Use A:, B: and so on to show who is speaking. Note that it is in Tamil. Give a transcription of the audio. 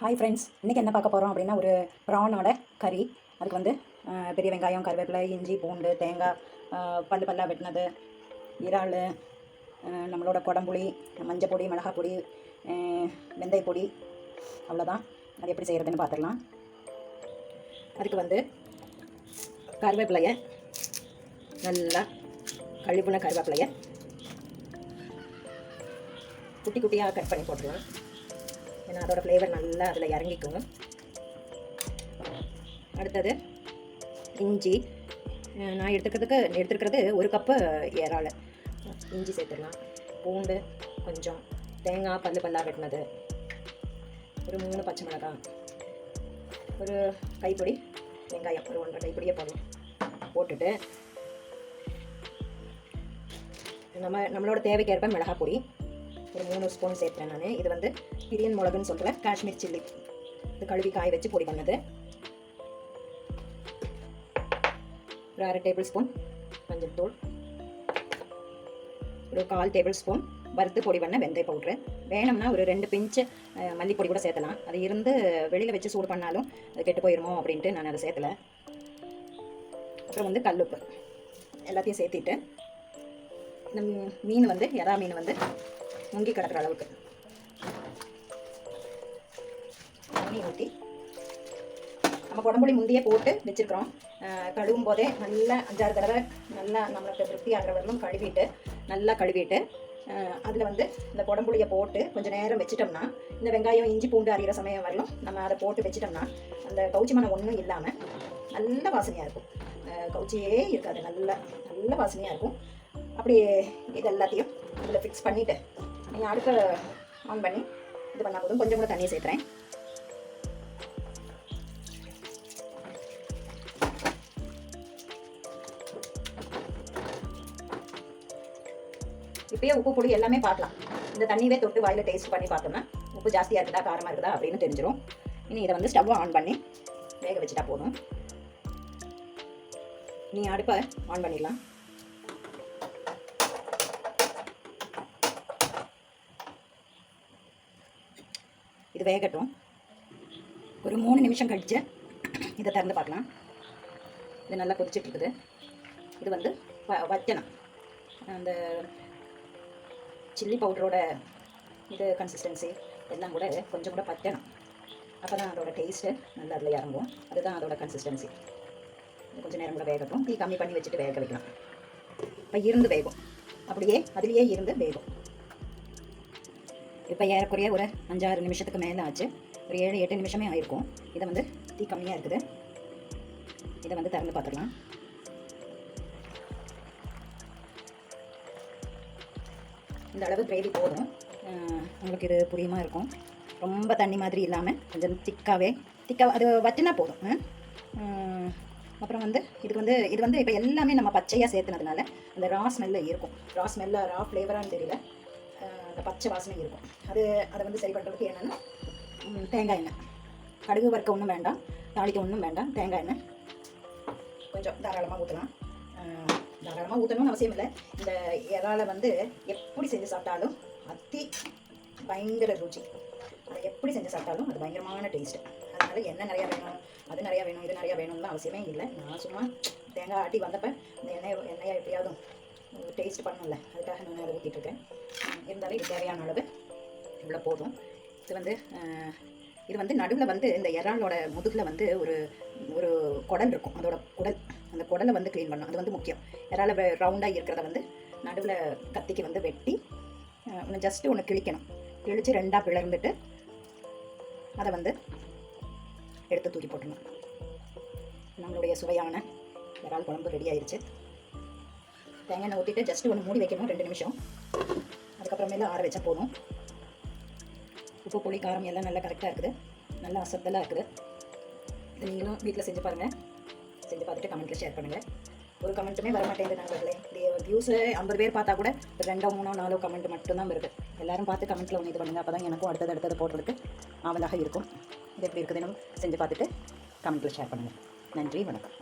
A: ஹாய் ஃப்ரெண்ட்ஸ் இன்றைக்கி என்ன பார்க்க போகிறோம் அப்படின்னா ஒரு ப்ரானோட கறி. அதுக்கு வந்து பெரிய வெங்காயம் கருவேப்பிலை இஞ்சி பூண்டு தேங்காய் பல்லு பல்லா வெட்டினது இறால் நம்மளோட குடம்புளி மஞ்சள் பொடி மிளகாய் பொடி வெந்தய பொடி அவ்வளோதான். அது எப்படி செய்கிறதுன்னு பார்த்துடலாம் அதுக்கு வந்து கருவேப்பிலையை நல்லா கழிவுன கருவேப்பிலையை குட்டி குட்டியாக கட் பண்ணி போட்டுருலாம் ஏன்னா அதோட ஃப்ளேவர் நல்லா அதில் இறங்கிக்கும். அடுத்தது இஞ்சி. நான் எடுத்துக்கிறதுக்கு எடுத்துருக்கிறது ஒரு கப்பு இறால் இஞ்சி சேர்த்துடலாம். பூண்டு கொஞ்சம் தேங்காய் பல்லு பல்லாக வெட்டினது. ஒரு மூணு பச்சை மிளகாய். ஒரு கைப்பொடி வெங்காயம் ஒரு ஒன்றரை கைப்பொடியே போதும். போட்டுட்டு நம்ம நம்மளோட தேவைக்கேற்ப மிளகாய் பொடி. ஒரு மூணு ஸ்பூன் சேர்த்தேன் நான். இது வந்து பிரியன் மிளகுன்னு சொல்கிற காஷ்மீர் சில்லி. இது கழுவி காய வச்சு பொடி பண்ணது. ஒரு அரை டேபிள் ஸ்பூன் மஞ்சள் தூள். ஒரு கால் டேபிள் ஸ்பூன் வறுத்து பொடி பண்ண வெந்தய பவுட்ரு வேணும்னா ஒரு ரெண்டு பிஞ்சு மல்லிப்பொடி கூட சேர்த்தலாம். அது இருந்து வெளியில் வச்சு சூடு பண்ணாலும் அது கெட்டு போயிடுமோ அப்படின்ட்டு நான் அதை சேர்த்தலை. அப்புறம் வந்து கல்லுப்பு. எல்லாத்தையும் சேர்த்திட்டு இந்த மீன் வந்து எறா மீன் வந்து முங்கி கிடக்குற அளவுக்கு. தண்ணி ஊற்றி நம்ம குடம்புளி முந்தையே போட்டு வச்சுருக்கிறோம். கழுவும் போதே நல்லா அஞ்சாறு தடவை நல்லா நம்மளுக்கு திருப்தி ஆகிற வரலும் கழுவிட்டு நல்லா கழுவிட்டு அதில் வந்து இந்த குடம்புளியை போட்டு கொஞ்சம் நேரம் வச்சிட்டோம்னா இந்த வெங்காயம் இஞ்சி பூண்டு அறிகிற சமயம் வரலும் நம்ம அதை போட்டு வச்சிட்டோம்னா அந்த கவுச்சி மனம் ஒன்றும் இல்லாமல் நல்ல வாசனையாக இருக்கும். கவுச்சியே இருக்காது. நல்ல நல்ல வாசனையாக இருக்கும். அப்படி இது எல்லாத்தையும் இதில் ஃபிக்ஸ் பண்ணிவிட்டு நீங்கள் அடுப்பை ஆன் பண்ணி இது பண்ணால் போதும். கொஞ்சம் கூட தண்ணியை சேர்த்துறேன். இப்பயே உப்பு பொடி எல்லாமே பார்க்கலாம். இந்த தண்ணியவே தொட்டு வாயில் டேஸ்ட் பண்ணி பார்த்தோம்னா உப்பு ஜாஸ்தியாக இருக்குதா காரமாக இருக்குதா அப்படின்னு தெரிஞ்சிடும் இனி இதை வந்து ஸ்டவ்வை ஆன் பண்ணி வேக வச்சுட்டா போதும். நீ அடுப்பை ஆன் பண்ணிடலாம். இது வேகட்டும். ஒரு மூணு நிமிஷம் கழிச்சு இதை திறந்து பார்க்கலாம். இது நல்லா கொதிச்சிட்ருக்குது. இது வந்து வ- வச்சனம் அந்த சில்லி பவுடரோட இது கன்சிஸ்டன்சி எல்லாம் கூட கொஞ்சம் கூட பச்சனம் அப்போ தான் அதோடய டேஸ்ட்டு நல்லா அதில் இறங்கும். அதுதான் அதோட கன்சிஸ்டன்சி கொஞ்சம் நேரம் கூட வேகட்டும். டீ கம்மி பண்ணி வச்சுட்டு வேக வைக்கலாம். இப்போ இருந்து வேகும். அப்படியே அதுலேயே இருந்து வேகும். இப்போ ஏறக்குறைய ஒரு அஞ்சாறு நிமிஷத்துக்கு மேலே ஆச்சு. ஒரு ஏழு எட்டு நிமிஷமே ஆயிருக்கும். இதை வந்து தீ கம்மியாக இருக்குது. இதை வந்து திறந்து பார்த்துக்கலாம். இந்த அளவு கிரேவி போதும். உங்களுக்கு இது புரியுமா இருக்கும். ரொம்ப தண்ணி மாதிரி இல்லாமல் கொஞ்சம் திக்காகவே திக்காக அது வச்சுனா போதும். அப்புறம் வந்து இதுக்கு வந்து இது வந்து இப்போ எல்லாமே நம்ம பச்சையாக சேர்த்துனதுனால அந்த ரா ஸ்மெல்ல இருக்கும். ரா ஸ்மெல்லாக ரா ஃப்ளேவரானு தெரியல. அந்த பச்சை வாசனை இருக்கும். அது அதை வந்து சரி பண்ணுறதுக்கு என்னென்னா தேங்காய் எண்ணெய். கடுகு வறுக்க ஒன்றும் வேண்டாம். தாளிக்க ஒன்றும் வேண்டாம். தேங்காய் எண்ணெய். கொஞ்சம் தாராளமாக ஊற்றலாம் தாராளமாக ஊற்றணும்னு அவசியம் இல்லை. இந்த இறாலை வந்து எப்படி செஞ்சு சாப்பிட்டாலும் அத்தி பயங்கர ருச்சி. அதை எப்படி செஞ்சு சாப்பிட்டாலும் அது பயங்கரமான டேஸ்ட்டு அதனால் என்ன நிறையா வேணும் அது நிறையா வேணும் இது நிறையா வேணும்னு அவசியமே இல்லை. நான் சும்மா தேங்காய் ஆட்டி வந்தப்போ இந்த எண்ணெய் எண்ணெயை எப்படியாவது டேஸ்ட் பண்ணணும்ல. அதுக்காக நான் அதை ஊற்றிட்டுருக்கேன் இருந்தாலும் இது தேவையான அளவு இவ்வளோ போதும். இது வந்து இது வந்து நடுவில் வந்து இந்த இறாலோட முதுகில் வந்து ஒரு ஒரு குடல் இருக்கும். அதோட குடல் அந்த குடலை வந்து க்ளீன் பண்ணணும். அது வந்து முக்கியம். இறால ரவுண்டாக இருக்கிறத வந்து நடுவில் கத்திக்கு வந்து வெட்டி ஒன்று ஜஸ்ட்டு ஒன்று கிழிக்கணும். கிழித்து ரெண்டாக பிளர்ந்துட்டு அதை வந்து எடுத்து தூக்கி போட்டணும் நம்மளுடைய சுவையான இறால் குழம்பு ரெடி ஆயிடுச்சு தேங்காய் ஊற்றிட்டு ஜஸ்ட்டு ஒன்று மூடி வைக்கணும். ரெண்டு நிமிஷம். அதுக்கப்புறமேல ஆற வச்சா போதும். உப்பு புளி காரம் எல்லாம் நல்லா கரெக்டாக இருக்குது. நல்லா அசத்தலாக இருக்குது. இது நீங்களும் வீட்டில் செஞ்சு பாருங்கள் செஞ்சு பார்த்துட்டு கமெண்ட்டில் ஷேர் பண்ணுங்கள் ஒரு கமெண்ட்டுமே வர மாட்டேங்குது நண்பர்களே. வியூஸு ஐம்பது பேர் பார்த்தா கூட ஒரு ரெண்டோ மூணோ நாலோ கமெண்ட் மட்டும்தான் வருது. எல்லாரும் பார்த்து கமெண்ட்டில் ஒன்று இது பண்ணுங்கள் அப்போ தான் எனக்கும் அடுத்தது அடுத்தது போடுறதுக்கு ஆவலாக இருக்கும். இது எப்படி இருக்குதுன்னு செஞ்சு பார்த்துட்டு கமெண்ட்டில் ஷேர் பண்ணுங்கள் நன்றி வணக்கம்.